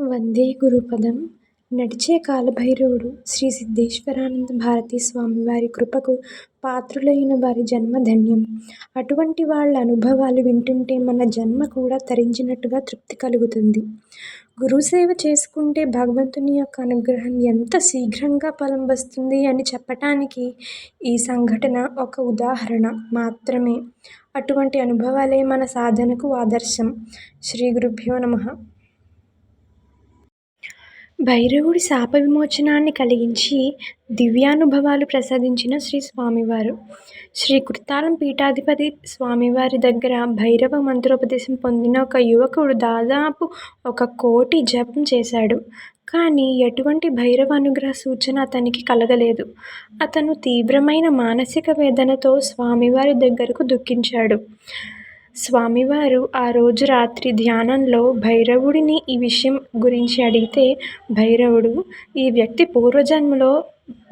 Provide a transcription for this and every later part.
వందే గురుపదం నడిచే కాలభైరవుడు శ్రీ సిద్ధేశ్వరానంద భారతీ స్వామి వారి కృపకు పాత్రులైన వారి జన్మ ధన్యం. అటువంటి వాళ్ళ అనుభవాలు వింటుంటే మన జన్మ కూడా తరించినట్టుగా తృప్తి కలుగుతుంది. గురుసేవ చేసుకుంటే భగవంతుని యొక్క అనుగ్రహం ఎంత శీఘ్రంగా ఫలం వస్తుంది అని చెప్పటానికి ఈ సంఘటన ఒక ఉదాహరణ మాత్రమే. అటువంటి అనుభవాలే మన సాధనకు ఆదర్శం. శ్రీ గురుభ్యో నమః భైరవుడి శాప విమోచనాన్ని కలిగించి దివ్యానుభవాలు ప్రసాదించిన శ్రీ స్వామివారు. శ్రీ కుర్తాలం పీఠాధిపతి స్వామివారి దగ్గర భైరవ మంత్రోపదేశం పొందిన ఒక యువకుడు దాదాపు ఒక కోటి జపం చేశాడు. కానీ ఎటువంటి భైరవ అనుగ్రహ సూచన అతనికి కలగలేదు. అతను తీవ్రమైన మానసిక వేదనతో స్వామివారి దగ్గరకు దుఃఖించాడు. స్వామివారు ఆ రోజు రాత్రి ధ్యానంలో భైరవుడిని ఈ విషయం గురించి అడిగితే భైరవుడు ఈ వ్యక్తి పూర్వజన్మలో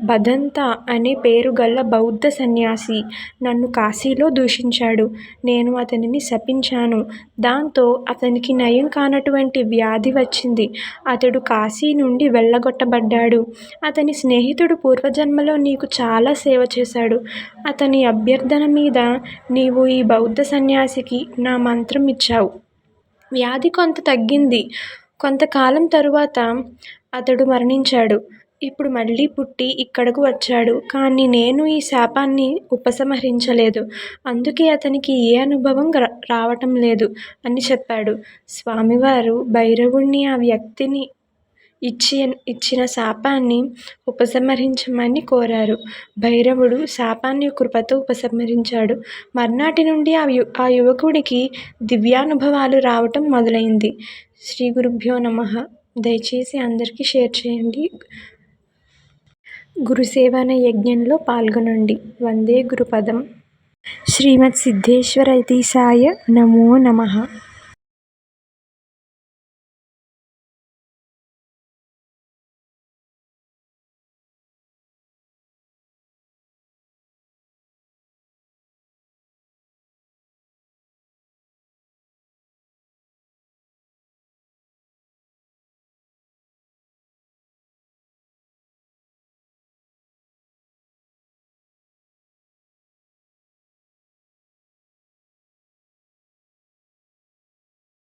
భదంత అనే పేరుగల బౌద్ధ సన్యాసి. నన్ను కాశీలో దూషించాడు. నేను అతనిని శపించాను. దాంతో అతనికి నయం కానటువంటి వ్యాధి వచ్చింది. అతడు కాశీ నుండి వెళ్ళగొట్టబడ్డాడు. అతని స్నేహితుడు పూర్వజన్మలో నీకు చాలా సేవ చేశాడు. అతని అభ్యర్థన మీద నీవు ఈ బౌద్ధ సన్యాసికి నా మంత్రం ఇచ్చావు. వ్యాధి కొంత తగ్గింది. కొంతకాలం తరువాత అతడు మరణించాడు. ఇప్పుడు మళ్ళీ పుట్టి ఇక్కడకు వచ్చాడు. కానీ నేను ఈ శాపాన్ని ఉపసంహరించలేదు. అందుకే అతనికి ఏ అనుభవం రావటం లేదు అని చెప్పాడు. స్వామివారు భైరవుణ్ణి ఆ వ్యక్తిని ఇచ్చి ఇచ్చిన శాపాన్ని ఉపసంహరించమని కోరారు. భైరవుడు శాపాన్ని కృపతో ఉపసంహరించాడు. మర్నాటి నుండి ఆ యువకుడికి దివ్యానుభవాలు రావటం మొదలైంది. శ్రీ గురుభ్యో నమః దయచేసి అందరికీ షేర్ చేయండి. గురుసేవన యజ్ఞంలో పాల్గొనండి. వందే గురుపదం. శ్రీమత్ సిద్ధేశ్వర సాయ నమో నమః